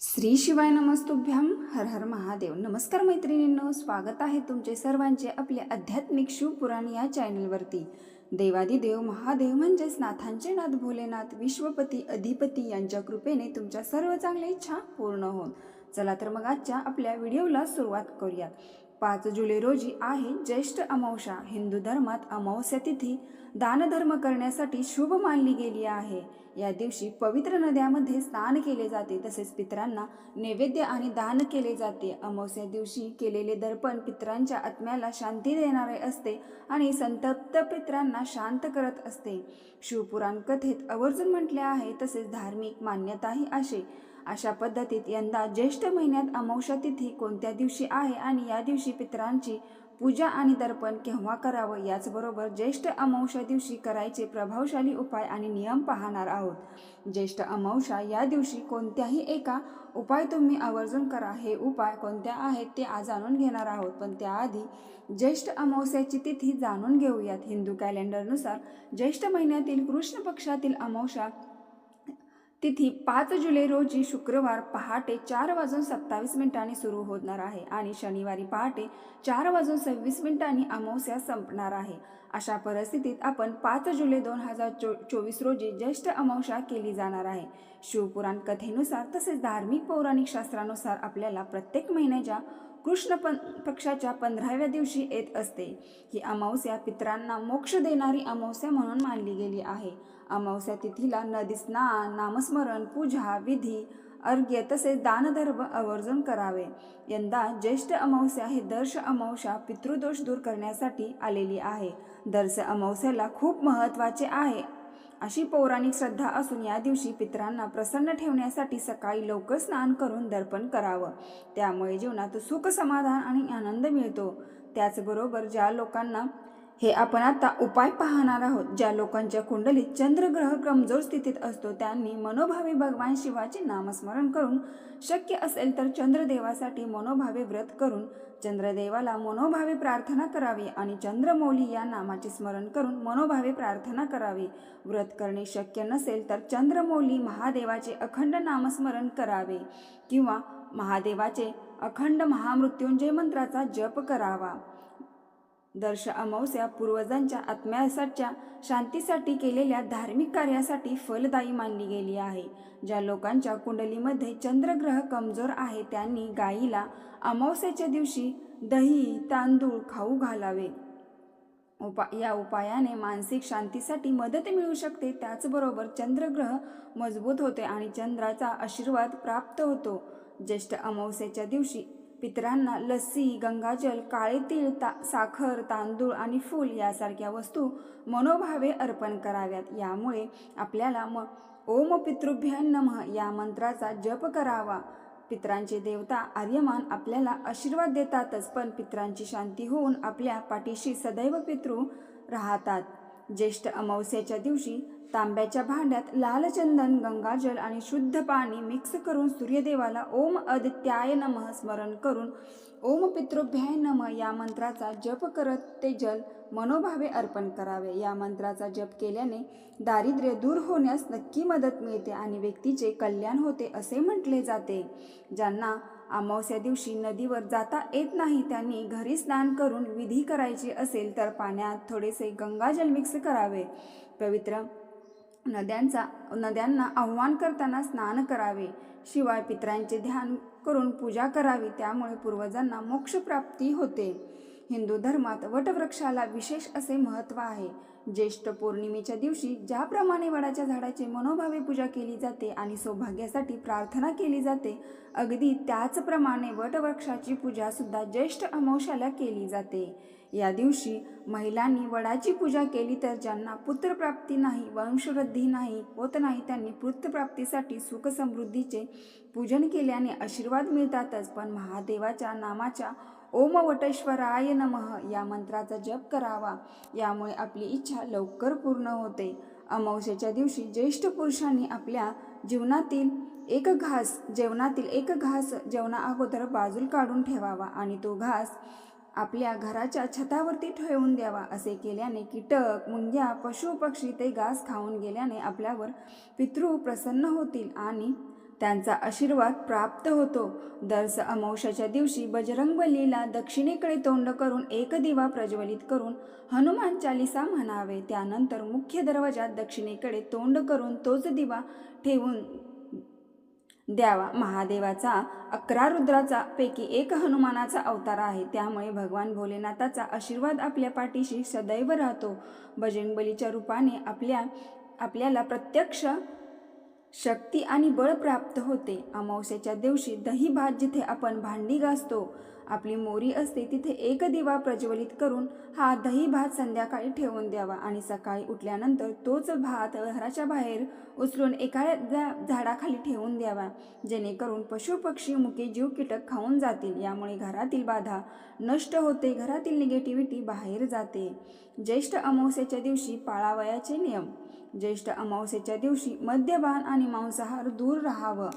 श्री शिवाय नमस्तुभ्याम हर हर महादेव. नमस्कार मैत्रिणींनो स्वागत आहे तुमचे सर्वांचे आपल्या आध्यात्मिक शिवपुराण या चॅनलवरती. देवादिदेव महादेव म्हणजेच नाथांचे नाथ भोलेनाथ विश्वपती अधिपती यांच्या कृपेने तुमच्या सर्व चांगल्या इच्छा पूर्ण होत चला तर मग आजच्या आपल्या व्हिडिओला सुरुवात करूयात. पाच जुलै रोजी आहे ज्येष्ठ अमावस्या. हिंदू धर्मात अमावस्या तिथी दानधर्म करण्यासाठी शुभ मानली गेली आहे. या दिवशी पवित्र नद्यामध्ये स्नान केले जाते तसेच पितरांना नैवेद्य आणि दान केले जाते. अमावस्या दिवशी केलेले दर्पण पितरांच्या आत्म्याला शांती देणारे असते आणि संतप्त पितरांना शांत करत असते. शिवपुराण कथेत आवर्जून म्हटले आहे तसेच धार्मिक मान्यताही असे. अशा पद्धतीत यंदा ज्येष्ठ महिन्यात अमावस्या तिथी कोणत्या दिवशी आहे आणि या दिवशी पितरांची पूजा आणि दर्पण केव्हा करावं याचबरोबर ज्येष्ठ अमावस्या दिवशी करायचे प्रभावशाली उपाय आणि नियम पाहणार आहोत. ज्येष्ठ अमावस्या या दिवशी कोणत्याही एका उपाय तुम्ही आवर्जून करा. हे उपाय कोणत्या आहेत ते आज जाणून घेणार आहोत. पण त्याआधी ज्येष्ठ अमावस्याची तिथी जाणून घेऊयात. हिंदू कॅलेंडरनुसार ज्येष्ठ महिन्यातील कृष्ण पक्षातील अमावस्या तिथी पाच जुलै रोजी शुक्रवार पहाटे चार वाजून सत्तावीस मिनिटांनी सुरू होणार आहे आणि शनिवारी पहाटे चार वाजून सव्वीस मिनिटांनी अमावस्या संपणार आहे. अशा परिस्थितीत आपण पाच जुलै दोन हजार चो चोवीस रोजी ज्येष्ठ अमावस्या केली जाणार आहे. शिवपुराण कथेनुसार तसेच धार्मिक पौराणिक शास्त्रानुसार आपल्याला प्रत्येक महिन्याच्या कृष्ण पं पक्षाच्या पंधराव्या दिवशी येत असते. ही अमावस्या पितरांना मोक्ष देणारी अमावस्या म्हणून मानली गेली आहे. अमावस्या तिथीला नदी स्नान नामस्मरण पूजा विधी अर्घ्य तसेच दानधर्म आवर्जून करावे. यंदा ज्येष्ठ अमावस्या हे दर्श अमावस्या पितृदोष दूर करण्यासाठी आलेली आहे. दर्श अमावस्याला खूप महत्त्वाचे आहे. अशी पौराणिक श्रद्धा असून या दिवशी पितरांना प्रसन्न ठेवण्यासाठी सकाळी लवकर स्नान करून दर्पण करावं. त्यामुळे जीवनात सुख समाधान आणि आनंद मिळतो. त्याचबरोबर ज्या लोकांना हे आपण आता उपाय पाहणार आहोत. ज्या लोकांच्या कुंडलीत चंद्रग्रह कमजोर स्थितीत असतो त्यांनी मनोभावे भगवान शिवाचे नामस्मरण करून शक्य असेल तर चंद्रदेवासाठी मनोभावे व्रत करून चंद्रदेवाला मनोभावे प्रार्थना करावी आणि चंद्रमौली या नामाचे स्मरण करून मनोभावे प्रार्थना करावी. व्रत करणे शक्य नसेल तर चंद्रमौली महादेवाचे अखंड नामस्मरण करावे किंवा महादेवाचे अखंड महामृत्युंजय मंत्राचा जप करावा. दर्श अमावस्या पूर्वजांच्या आत्म्यासाठीच्या शांतीसाठी केलेल्या धार्मिक कार्यासाठी फलदायी मानली गेली आहे. ज्या लोकांच्या कुंडलीमध्ये चंद्रग्रह कमजोर आहे त्यांनी गायीला अमावस्याच्या दिवशी दही तांदूळ खाऊ घालावे. उपा या उपायाने मानसिक शांतीसाठी मदत मिळू शकते. त्याचबरोबर चंद्रग्रह मजबूत होते आणि चंद्राचा आशीर्वाद प्राप्त होतो. ज्येष्ठ अमावस्याच्या दिवशी पितरांना लस्सी गंगाजल काळे तीळ ता साखर तांदूळ आणि फूल यासारख्या वस्तू मनोभावे अर्पण कराव्यात. यामुळे आपल्याला म ओम पितृभ्य नमः या मंत्राचा जप करावा. पित्रांचे देवता आर्यमान आपल्याला आशीर्वाद देतातच पण पितरांची शांती होऊन आपल्या पाठीशी सदैव पितृ राहतात. ज्येष्ठ अमावस्याच्या दिवशी तांब्याच्या भांड्यात लाल चंदन गंगाजल आणि शुद्ध पाणी मिक्स करून सूर्यदेवाला ओम अदित्याय नमः स्मरण करून ओम पितृभ्याय नम या मंत्राचा जप करत ते जल मनोभावे अर्पण करावे. या मंत्राचा जप केल्याने दारिद्र्य दूर होण्यास नक्की मदत मिळते आणि व्यक्तीचे कल्याण होते असे म्हटले जाते. ज्यांना अमावस्या दिवशी नदीवर जाता येत नाही त्यांनी घरी स्नान करून विधी करायची असेल तर पाण्यात थोडेसे गंगाजल मिक्स करावे. पवित्र नद्यांचा नद्यांना आव्हान करताना स्नान करावे. शिवाय पितरांचे ध्यान करून पूजा करावी त्यामुळे पूर्वजांना मोक्षप्राप्ती होते. हिंदू धर्मात वटवृक्षाला विशेष असे महत्त्व आहे. ज्येष्ठ पौर्णिमेच्या दिवशी ज्याप्रमाणे वडाच्या झाडाची मनोभावे पूजा केली जाते आणि सौभाग्यासाठी प्रार्थना केली जाते अगदी त्याचप्रमाणे वटवृक्षाची पूजा सुद्धा ज्येष्ठ अमावश्याला केली जाते. या दिवशी महिलांनी वडाची पूजा केली तर ज्यांना पुत्रप्राप्ती नाही वंशवृद्धी नाही होत नाही त्यांनी पुत्रप्राप्तीसाठी सुख समृद्धीचे पूजन केल्याने आशीर्वाद मिळतातच. पण महादेवाच्या नामाच्या ओम वटेश्वराय नमः या मंत्राचा जप करावा यामुळे आपली इच्छा लवकर पूर्ण होते. अमावस्येच्या दिवशी ज्येष्ठ पुरुषांनी आपल्या जीवनातील एक घास जेवणातील एक घास जेवणा अगोदर बाजूला काढून ठेवावा आणि तो घास आपल्या घराच्या छतावरती ठेवून द्यावा असे केल्याने कीटक मुंग्या पशु पक्षी ते घास खाऊन गेल्याने आपल्यावर पितृ प्रसन्न होतील आणि त्यांचा आशीर्वाद प्राप्त होतो. दर्स अमावस्याच्या दिवशी बजरंगबलीला दक्षिणेकडे तोंड करून एक दिवा प्रज्वलित करून हनुमान चालिसा म्हणावे. त्यानंतर मुख्य दरवाजात दक्षिणेकडे तोंड करून तोच दिवा ठेवून द्यावा. महादेवाचा अकरा रुद्राचा पैकी एक हनुमानाचा अवतार आहे. त्यामुळे भगवान भोलेनाथाचा आशीर्वाद आपल्या पाठीशी सदैव राहतो. बजरंगबलीच्या रूपाने आपल्या आपल्याला प्रत्यक्ष शक्ती आणि बळ प्राप्त होते. अमावस्याच्या दिवशी दही भात जिथे आपण भांडी घासतो आपली मोरी असते तिथे एक दिवा प्रज्वलित करून हा दही भात संध्याकाळी ठेवून द्यावा आणि सकाळी उठल्यानंतर तोच भात घराच्या बाहेर उचलून एका झाडाखाली ठेवून द्यावा. जेणेकरून पशुपक्षी मुके जीव कीटक खाऊन जातील. यामुळे घरातील बाधा नष्ट होते घरातील निगेटिव्हिटी बाहेर जाते. ज्येष्ठ अमावस्याच्या दिवशी पाळावयाचे नियम. ज्येष्ठ अमावस्येच्या दिवशी मद्यपान आणि मांसाहार दूर राहावं.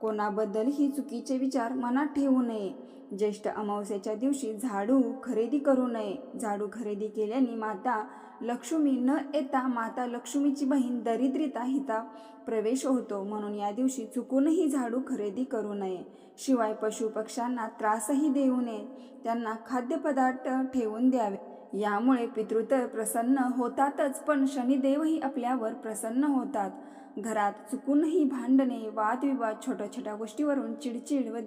कोणाबद्दलही चुकीचे विचार मनात ठेवू नये. ज्येष्ठ अमावस्येच्या दिवशी झाडू खरेदी करू नये. झाडू खरेदी केल्याने माता लक्ष्मी न येता माता लक्ष्मीची बहीण दरिद्रिता हिता प्रवेश होतो. म्हणून या दिवशी चुकूनही झाडू खरेदी करू नये. शिवाय पशुपक्ष्यांना त्रासही देऊ नये. त्यांना खाद्यपदार्थ ठेवून द्यावे. यामुळे पितृ तर प्रसन्न होतातच पण शनिदेवही आपल्यावर प्रसन्न होतात. घरात चुकूनही भांडणे वादविवाद छोट्या छोट्या गोष्टीवरून चिडचिड व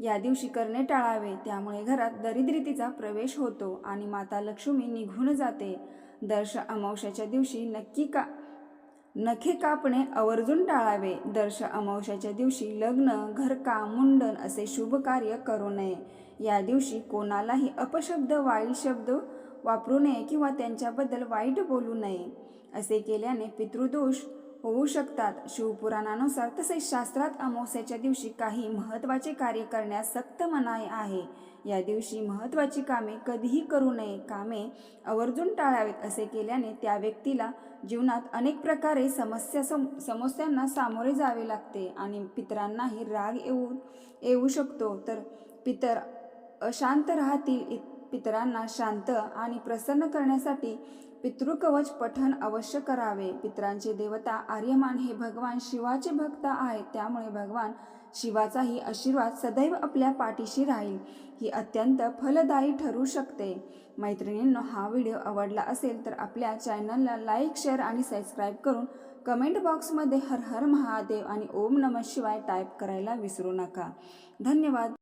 या दिवशी करणे टाळावे. त्यामुळे घरात दरिद्रीतीचा प्रवेश होतो आणि माता लक्ष्मी निघून जाते. दर्श अमावश्याच्या दिवशी नक्की का नखे कापणे आवर्जून टाळावे. दर्श अमावश्याच्या दिवशी लग्न घरकाम मुंडन असे शुभ कार्य करू नये. या दिवशी कोणालाही अपशब्द वाईट शब्द वापरू नये किंवा त्यांच्याबद्दल वाईट बोलू नये. असे केल्याने पितृदोष होऊ शकतात. शिवपुराणानुसार तसेच शास्त्रात अमावस्याच्या दिवशी काही महत्त्वाचे कार्य करण्यास सक्त मनाई आहे. या दिवशी महत्त्वाची कामे कधीही करू नये. कामे आवर्जून टाळावेत. असे केल्याने त्या व्यक्तीला जीवनात अनेक प्रकारे समस्या सम समस्यांना सामोरे जावे लागते आणि पितरांनाही राग येऊ येऊ शकतो. तर पितर अशांत राहतील इत- पितरांना शांत आणि प्रसन्न करण्यासाठी पितृकवच पठण अवश्य करावे. पितरांचे देवता आर्यमान हे भगवान शिवाचे भक्त आहेत. त्यामुळे भगवान शिवाचाही आशीर्वाद सदैव आपल्या पाठीशी राहील. ही अत्यंत फलदायी ठरू शकते. मैत्रिणींनो हा व्हिडिओ आवडला असेल तर आपल्या चॅनलला लाईक शेअर आणि सबस्क्राईब करून कमेंट बॉक्समध्ये हर हर महादेव आणि ओम नम शिवाय टाईप करायला विसरू नका. धन्यवाद.